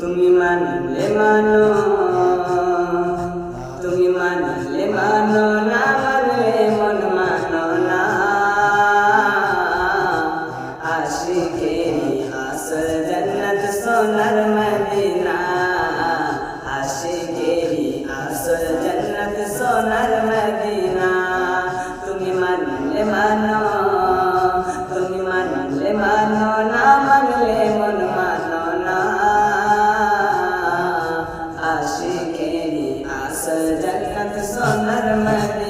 তুমি মানিলে মানো। Nasıl cennet sonar mati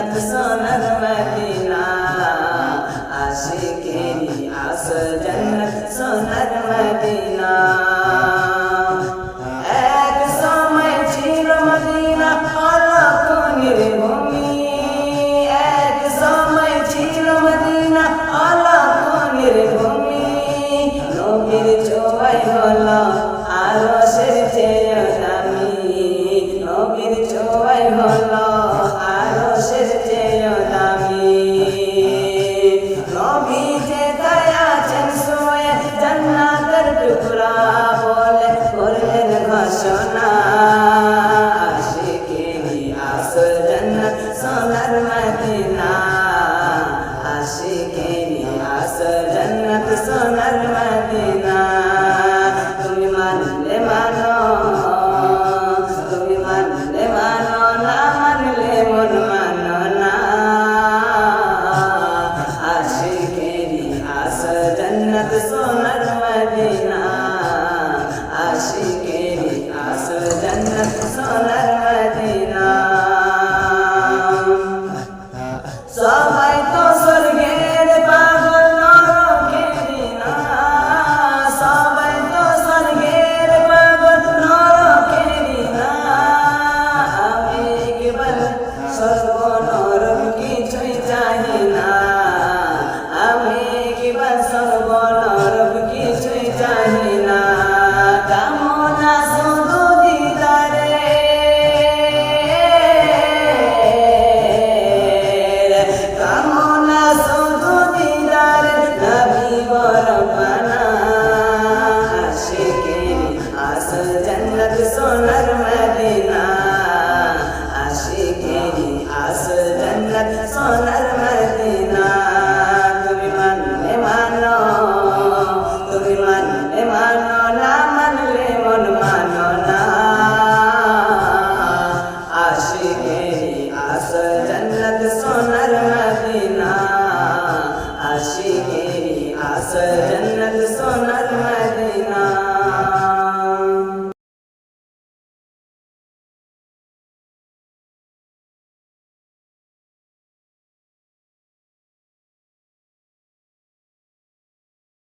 জন্নত সোনার মদিনা আশিক জান্নাত সোনার মদিনা। আশিকে আস জান্নাত সোনার মদিনা। তুমি মানলে মানো, তুমি মানলে মানো না, মানলে মন মানো না। আশিকে আস জান্নাত সোনার মদিনা। আশিকে আস জান্নাত সোনার